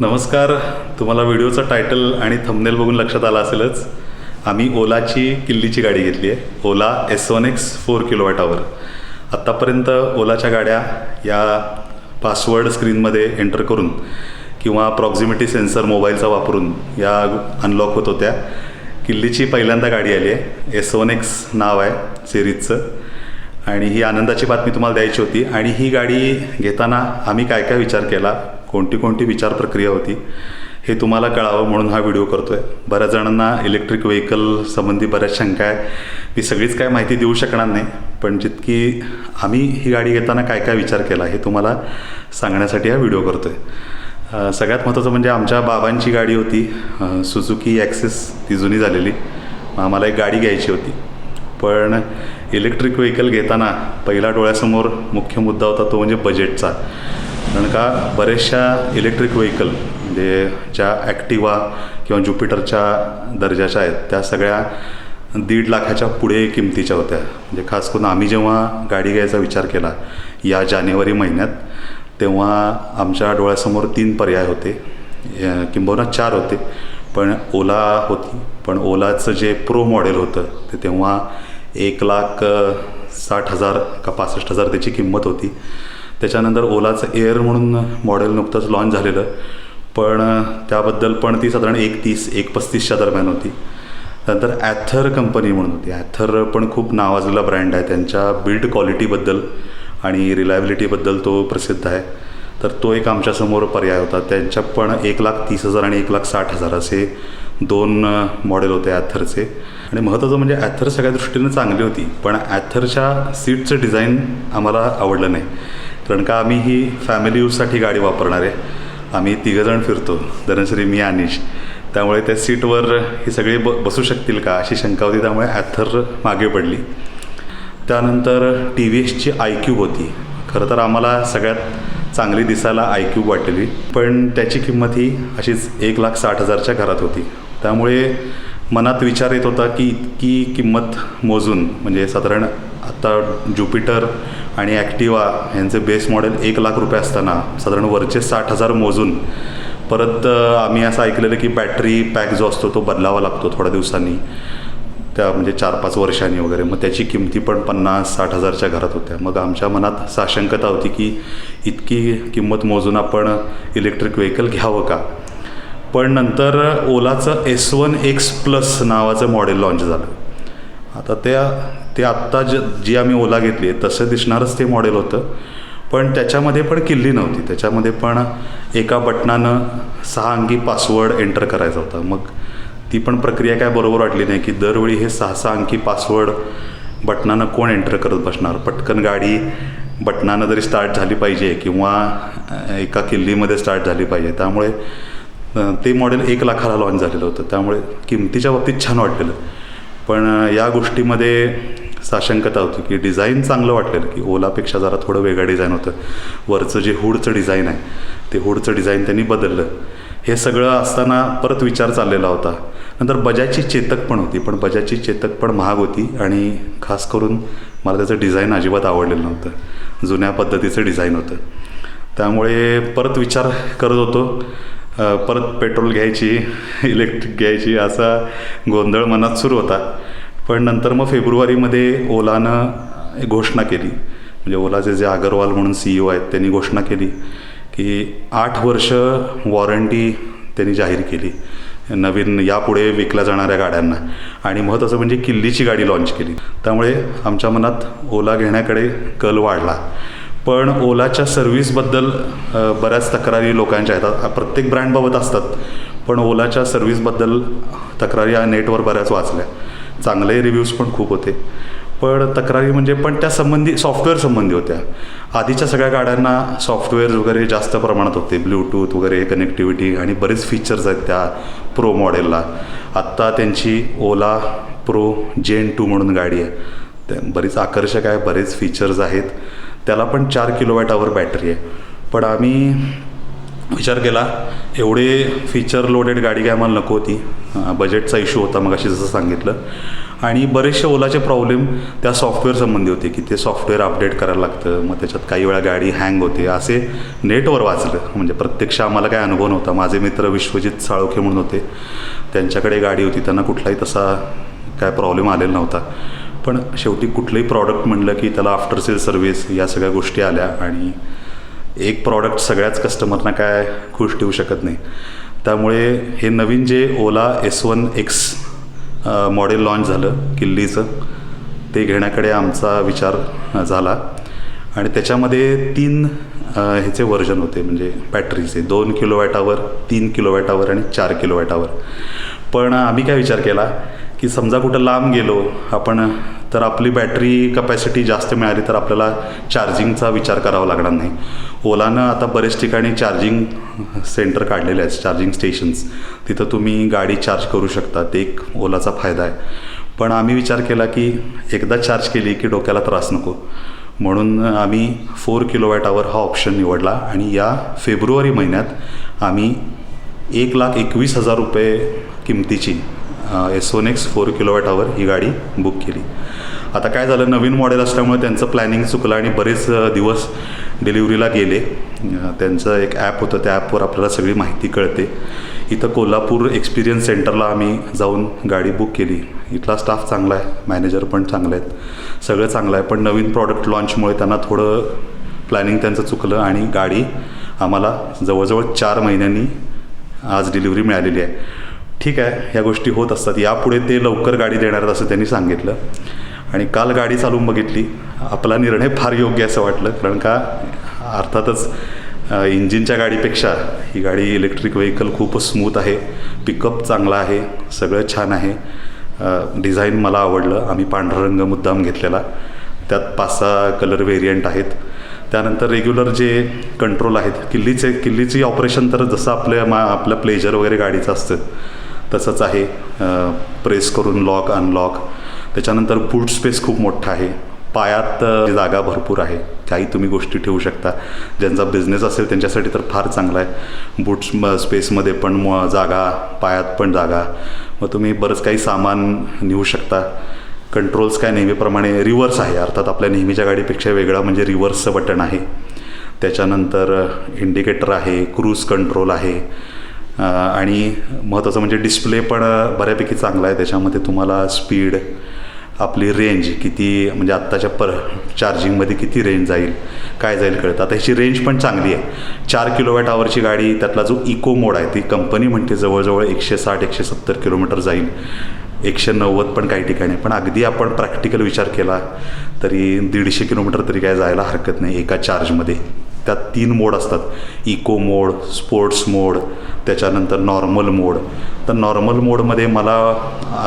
नमस्कार. तुम्हाला व्हिडिओचं टायटल आणि थंबनेल बघून लक्षात आलं असेलच. आम्ही ओलाची किल्लीची गाडी घेतली आहे. Ola S one X four kilo hour आत्तापर्यंत ओलाच्या गाड्या या पासवर्ड स्क्रीनमध्ये एंटर करून किंवा प्रॉक्झिमिटी सेन्सर मोबाईलचा वापरून या अनलॉक होत होत्या. किल्लीची पहिल्यांदा गाडी आली आहे. एस वन एक्स नाव आहे सिरीजचं आणि ही आनंदाची बातमी तुम्हाला द्यायची होती. आणि ही गाडी घेताना आम्ही काय काय विचार केला? कोणती कोणती विचार प्रक्रिया होती हे तुम्हाला कळावं म्हणून हा व्हिडिओ करतो आहे बऱ्याच जणांना इलेक्ट्रिक व्हेकल संबंधी बऱ्याच शंका आहे. मी सगळीच काय माहिती देऊ शकणार नाही पण जितकी आम्ही ही गाडी घेताना काय काय विचार केला हे तुम्हाला सांगण्यासाठी हा व्हिडिओ करतो आहे सगळ्यात महत्त्वाचं म्हणजे आमच्या बाबांची गाडी होती सुझुकी ॲक्सेस ती जुनी झालेली. मग आम्हाला एक गाडी घ्यायची होती. पण इलेक्ट्रिक व्हेकल घेताना पहिला डोळ्यासमोर मुख्य मुद्दा होता तो म्हणजे बजेटचा कारण का बऱ्याचशा इलेक्ट्रिक व्हेकल म्हणजे ज्या ॲक्टिवा किंवा ज्युपिटरच्या दर्जाच्या आहेत त्या सगळ्या दीड लाखाच्या पुढे किमतीच्या होत्या. म्हणजे खास करून आम्ही जेव्हा गाडी घ्यायचा विचार केला या जानेवारी महिन्यात तेव्हा आमच्या डोळ्यासमोर तीन पर्याय होते. किंबहुना चार होते. पण ओला होती. पण ओलाचं जे प्रो मॉडेल होतं ते तेव्हा एक लाख साठ हजार का पासष्ट हजार त्याची किंमत होती. त्याच्यानंतर ओलाचं एअर म्हणून मॉडेल नुकतंच लॉन्च झालेलं. पण त्याबद्दल पण ती साधारण एक तीस एक पस्तीसच्या दरम्यान होती. नंतर ॲथर कंपनी म्हणून होती. ॲथर पण खूप नावाजलेला ब्रँड आहे. त्यांच्या बिल्ड क्वालिटीबद्दल आणि रिलायबिलिटीबद्दल तो प्रसिद्ध आहे. तर तो एक आमच्यासमोर पर्याय होता. त्यांच्या पण एक लाख तीस हजार आणि एक लाख साठ हजार असे दोन मॉडेल होते ॲथरचे आणि महत्त्वाचं म्हणजे ॲथर सगळ्या दृष्टीनं चांगली होती. पण ॲथरच्या सीटचं डिझाईन आम्हाला आवडलं नाही. कारण का आम्ही ही फॅमिली यूजसाठी गाडी वापरणार आहे. आम्ही तिघंजण फिरतो. धनश्री मी अनिश. त्यामुळे त्या सीटवर ही सगळी ब बसू शकतील का अशी शंका होती. त्यामुळे ॲथर मागे पडली. त्यानंतर टी व्ही एसची आय क्यूब होती. खरं तर आम्हाला सगळ्यात चांगली दिसायला आय क्यूब वाटली. पण त्याची किंमत ही अशीच एक लाख साठ हजारच्या घरात होती. त्यामुळे मनात विचार येत होता की इतकी किंमत मोजून म्हणजे साधारण आता ज्युपिटर आणि ॲक्टिवा यांचे बेस मॉडेल एक लाख रुपये असताना साधारण वरचे साठ हजार मोजून परत आम्ही असं ऐकलेलं की बॅटरी पॅक जो असतो तो बदलावा लागतो थोड्या दिवसांनी त्या म्हणजे चार पाच वर्षांनी वगैरे मग त्याची किमती पण पन्नास साठ हजारच्या घरात होत्या. मग आमच्या मनात साशंकता होती की इतकी किंमत मोजून आपण इलेक्ट्रिक व्हेकल घ्यावं का? पण नंतर ओलाचं एस वन एक्स प्लस नावाचं मॉडेल लॉन्च झालं. आता त्या ते आत्ता ज जी आम्ही ओला घेतली आहे तसं दिसणारच ते मॉडेल होतं. पण त्याच्यामध्ये पण किल्ली नव्हती. त्याच्यामध्ये पण एका बटनानं सहा अंकी पासवर्ड एंटर करायचा होता. मग ती पण प्रक्रिया काय बरोबर वाटली नाही की दरवेळी हे सहा सहा अंकी पासवर्ड बटनानं कोण एंटर करत बसणार? पटकन गाडी बटनानं जरी स्टार्ट झाली पाहिजे किंवा एका किल्लीमध्ये स्टार्ट झाली पाहिजे. त्यामुळे ते मॉडेल एक लाखाला लॉन्च झालेलं होतं. त्यामुळे किमतीच्या बाबतीत छान वाटलेलं. पण या गोष्टीमध्ये साशंकता होती की डिझाईन चांगलं वाटलेलं की ओलापेक्षा जरा थोडं वेगळं डिझाईन होतं. वरचं जे हुडचं डिझाईन आहे ते हुडचं डिझाईन त्यांनी बदललं. हे सगळं असताना परत विचार चाललेला होता. नंतर बजाजची चेतक पण होती पण बजाजची चेतक पण महाग होती आणि खास करून मला त्याचं डिझाईन अजिबात आवडलेलं नव्हतं. जुन्या पद्धतीचं डिझाईन होतं. त्यामुळे परत विचार करत होतो. परत पेट्रोल घ्यायची इलेक्ट्रिक घ्यायची असा गोंधळ मनात सुरू होता. पण नंतर मग फेब्रुवारीमध्ये ओलानं घोषणा केली. म्हणजे ओलाचे जे अगरवाल म्हणून सी ओ आहेत त्यांनी घोषणा केली की आठ वर्ष वॉरंटी त्यांनी जाहीर केली. नवीन यापुढे विकल्या जाणाऱ्या गाड्यांना. आणि महत्त्वाचं म्हणजे किल्लीची गाडी लॉन्च केली. त्यामुळे आमच्या मनात ओला घेण्याकडे कल वाढला. पण ओलाच्या सर्व्हिसबद्दल बऱ्याच तक्रारी लोकांच्या आहेत. प्रत्येक ब्रँडबाबत असतात पण ओलाच्या सर्व्हिसबद्दल तक्रारी या नेटवर बऱ्याच वाचल्या. चांगले रिव्ह्यूज पण खूप होते. पण तक्रारी म्हणजे पण त्या संबंधी सॉफ्टवेअर संबंधी होत्या. आधीच्या सगळ्या गाड्यांना सॉफ्टवेअर वगैरे जास्त प्रमाणात होते. ब्लूटूथ वगैरे कनेक्टिव्हिटी आणि बरेच फीचर्स आहेत त्या प्रो मॉडेलला आत्ता त्यांची ओला प्रो जेन टू म्हणून गाडी आहे. त्या बरीच आकर्षक आहे बरेच फीचर्स आहेत. त्याला पण चार किलोवॅट आवर बॅटरी आहे. पण आम्ही विचार केला एवढे फीचर लोडेड गाडी काय आम्हाला नको होती. बजेटचा इश्यू होता मग अशी जसं सांगितलं. आणि बरेचसे ओलाचे प्रॉब्लेम त्या सॉफ्टवेअर संबंधी होते की ते सॉफ्टवेअर अपडेट करायला लागतं मग त्याच्यात काही वेळा गाडी हँग होते. असे नेटवर वाचलं. म्हणजे प्रत्यक्ष आम्हाला काय अनुभव नव्हता. माझे मित्र विश्वजित साळोखे म्हणून होते. त्यांच्याकडे गाडी होती. त्यांना कुठलाही तसा काय प्रॉब्लेम आलेला नव्हता. पण शेवटी कुठलंही प्रॉडक्ट म्हणलं की त्याला आफ्टर सेल सर्व्हिस या सगळ्या गोष्टी आल्या आणि एक प्रॉडक्ट सगळ्याच कस्टमरना काय खुश ठेवू शकत नाही. त्यामुळे हे नवीन जे Ola S one X model launch झालं किल्लीचं ते घेण्याकडे आमचा विचार झाला. आणि त्याच्यामध्ये तीन ह्याचे वर्जन होते म्हणजे बॅटरीचे दोन किलो वॅटावर तीन किलोवॅटावर आणि चार किलोवॅटावर पण आम्ही काय विचार केला? की समजा कुठं लांब गेलो आपण तर आपली बॅटरी कपॅसिटी जास्त मिळाली तर आपल्याला चार्जिंगचा विचार करावा लागणार नाही. ओलानं आता बरेच ठिकाणी चार्जिंग सेंटर काढलेले आहेत चार्जिंग स्टेशन्स तिथं तुम्ही गाडी चार्ज करू शकता ते एक ओलाचा फायदा आहे. पण आम्ही विचार केला की एकदा चार्ज केली की डोक्याला त्रास नको. म्हणून आम्ही फोर किलोवॅट आवर हा ऑप्शन निवडला आणि या फेब्रुवारी महिन्यात आम्ही एक लाख एकवीस हजार रुपये किमतीची S one X X four kilowatt hour ही गाडी बुक केली. आता काय झालं नवीन मॉडेल असल्यामुळे त्यांचं प्लॅनिंग चुकलं आणि बरेच दिवस डिलिव्हरीला गेले. त्यांचं एक ॲप होतं त्या ॲपवर आपल्याला सगळी माहिती कळते. इथं कोल्हापूर एक्सपिरियन्स सेंटरला आम्ही जाऊन गाडी बुक केली. इथला स्टाफ चांगला आहे मॅनेजर पण चांगले आहेत. सगळं चांगलं आहे पण नवीन प्रॉडक्ट लॉन्चमुळे त्यांना थोडं प्लॅनिंग त्यांचं चुकलं आणि गाडी आम्हाला जवळजवळ चार महिन्यांनी आज डिलिव्हरी मिळालेली आहे. ठीक आहे ह्या गोष्टी होत असतात. यापुढे ते लवकर गाडी देणार आहेत असं त्यांनी सांगितलं. आणि काल गाडी चालवून बघितली. आपला निर्णय फार योग्य असं वाटलं. कारण का अर्थातच इंजिनच्या गाडीपेक्षा ही गाडी इलेक्ट्रिक व्हेकल खूपच स्मूथ आहे. पिकअप चांगला आहे. सगळं छान आहे. डिझाईन मला आवडलं. आम्ही पांढरा रंग मुद्दाम घेतलेला. त्यात पाच सहा कलर व्हेरियंट आहेत. त्यानंतर रेग्युलर जे कंट्रोल आहेत किल्लीचे किल्लीची ऑपरेशन तर जसं आपल्या मा आपलं प्लेजर वगैरे गाडीचं असतं. तसंच आहे प्रेस करून लॉक अनलॉक. त्याच्यानंतर बूट स्पेस खूप मोठा आहे. पायात जागा भरपूर आहे. काही तुम्ही गोष्टी ठेवू शकता. ज्यांचा बिझनेस असेल त्यांच्यासाठी तर फार चांगला आहे. बूट स्पेसमध्ये पण म जागा पायात पण जागा. मग तुम्ही बरंच काही सामान नेऊ शकता. कंट्रोल्स काय नेहमीप्रमाणे रिव्हर्स आहे. अर्थात आपल्या नेहमीच्या गाडीपेक्षा वेगळा म्हणजे रिव्हर्सचं बटन आहे. त्याच्यानंतर इंडिकेटर आहे क्रूज कंट्रोल आहे. आणि महत्त्वाचं म्हणजे डिस्प्ले पण बऱ्यापैकी चांगला आहे. त्याच्यामध्ये तुम्हाला स्पीड आपली रेंज किती म्हणजे आत्ताच्या पर चार्जिंगमध्ये किती रेंज जाईल काय जाईल कळतं. आता ह्याची रेंज पण चांगली आहे. चार किलोवॅट आवरची गाडी त्यातला जो इको मोड आहे ती कंपनी म्हणते जवळजवळ एकशे साठ एकशे सत्तर किलोमीटर जाईल. एकशे नव्वद पण काही ठिकाणी. पण अगदी आपण प्रॅक्टिकल विचार केला तरी दीडशे किलोमीटर तरी काय जायला हरकत नाही एका चार्जमध्ये त्यात तीन मोड असतात. इको मोड स्पोर्ट्स मोड त्याच्यानंतर नॉर्मल मोड. तर नॉर्मल मोडमध्ये मला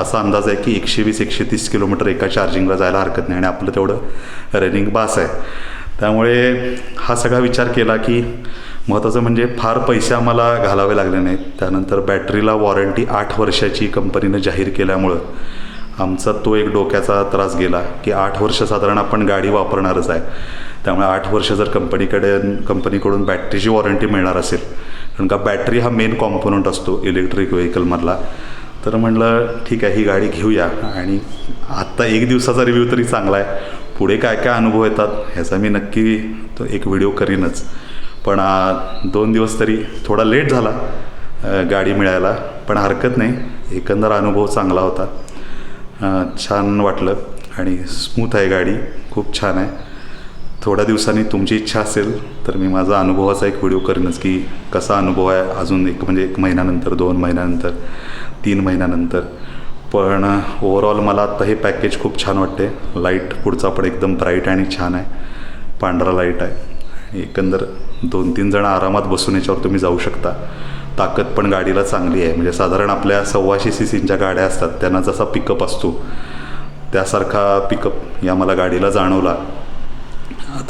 असा अंदाज आहे की एकशे वीस एकशे तीस किलोमीटर एका चार्जिंगला जायला हरकत नाही आणि आपलं तेवढं रनिंग बास आहे. त्यामुळे हा सगळा विचार केला की महत्त्वाचं म्हणजे फार पैसे आम्हाला घालावे लागले नाहीत. त्यानंतर बॅटरीला वॉरंटी आठ वर्षाची कंपनीनं जाहीर केल्यामुळं आमचा तो एक डोक्याचा त्रास गेला की आठ वर्ष साधारण आपण गाडी वापरणारच आहे. त्यामुळे आठ वर्ष जर कंपनीकडे कंपनीकडून बॅटरीची वॉरंटी मिळणार असेल कारण का बॅटरी हा मेन कॉम्पोनंट असतो इलेक्ट्रिक व्हेकलमधला तर म्हणलं ठीक आहे ही गाडी घेऊया. आणि आत्ता एक दिवसाचा रिव्ह्यू तरी चांगला आहे. पुढे काय काय अनुभव येतात ह्याचा मी नक्की तो एक व्हिडिओ करीनच. पण दोन दिवस तरी थोडा लेट झाला गाडी मिळायला. पण हरकत नाही एकंदर अनुभव चांगला होता. छान वाटलं. आणि स्मूथ आहे गाडी. खूप छान आहे. थोड्या दिवसांनी तुमची इच्छा असेल तर मी माझा अनुभवाचा एक व्हिडिओ करेनच की कसा अनुभव आहे अजून एक म्हणजे एक महिन्यानंतर दोन महिन्यानंतर तीन महिन्यानंतर. पण ओव्हरऑल मला आत्ता हे पॅकेज खूप छान वाटते लाइट पुढचा पण एकदम ब्राईट आणि छान आहे. पांढरा लाइट आहे. एकंदर दोन तीन जण आरामात बसून याच्यावर तुम्ही जाऊ शकता. ताकद पण गाडीला चांगली आहे. म्हणजे साधारण आपल्या सव्वाशे सी सींच्या गाड्या असतात त्यांना जसा पिकअप असतो त्यासारखा पिकअप या मला गाडीला जाणवला.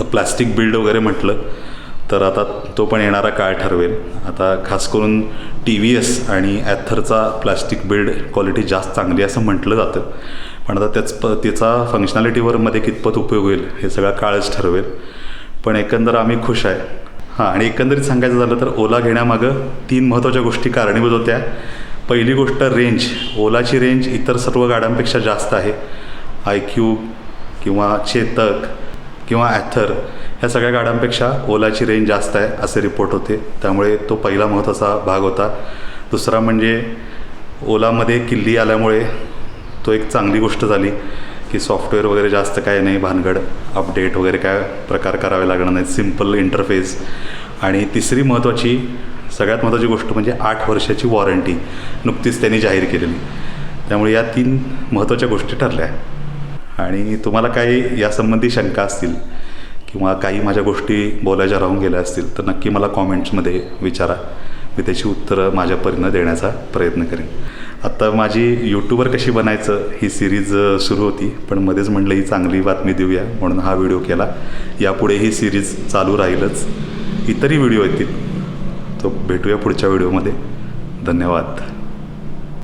आता प्लास्टिक बिल्ड वगैरे म्हटलं तर आता तो पण येणारा काळ ठरवेल. आता खास करून टी व्ही एस आणि ॲथरचा प्लॅस्टिक बिल्ड क्वालिटी जास्त चांगली असं म्हटलं जातं. पण आता त्याच प त्याचा फंक्शनॅलिटीवर मध्ये कितपत उपयोग होईल हे सगळा काळच ठरवेल. पण एकंदर आम्ही खुश आहे. हां आणि एकंदरीत सांगायचं झालं तर ओला घेण्यामागं तीन महत्त्वाच्या गोष्टी कारणीभूत होत्या. पहिली गोष्ट रेंज. ओलाची रेंज इतर सर्व गाड्यांपेक्षा जास्त आहे. आय क्यू किंवा चेतक किंवा ॲथर ह्या सगळ्या गाड्यांपेक्षा ओलाची रेंज जास्त आहे असे रिपोर्ट होते. त्यामुळे तो पहिला महत्त्वाचा भाग होता. दुसरा म्हणजे ओलामध्ये किल्ली आल्यामुळे तो एक चांगली गोष्ट झाली की सॉफ्टवेअर वगैरे जास्त काय नाही भानगड अपडेट वगैरे काय प्रकार करावे लागणार नाहीत सिंपल इंटरफेस आणि तिसरी महत्त्वाची सगळ्यात महत्त्वाची गोष्ट म्हणजे आठ वर्षाची वॉरंटी नुकतीच त्यांनी जाहीर केलेली. त्यामुळे या तीन महत्त्वाच्या गोष्टी ठरल्या. आणि तुम्हाला काही यासंबंधी शंका असतील किंवा काही माझ्या गोष्टी बोलायच्या राहून गेल्या असतील तर नक्की मला कॉमेंट्समध्ये विचारा. मी त्याची उत्तरं माझ्या परीनं देण्याचा प्रयत्न करेन. आत्ता माझी यूट्यूबर कशी बनायचं ही सिरीज सुरू होती पण मध्येच म्हणलं ही चांगली बातमी देऊया म्हणून हा व्हिडिओ केला. यापुढे ही सिरीज चालू राहीलच. इतरही व्हिडिओ येतील. तो भेटूया पुढच्या व्हिडिओमध्ये धन्यवाद.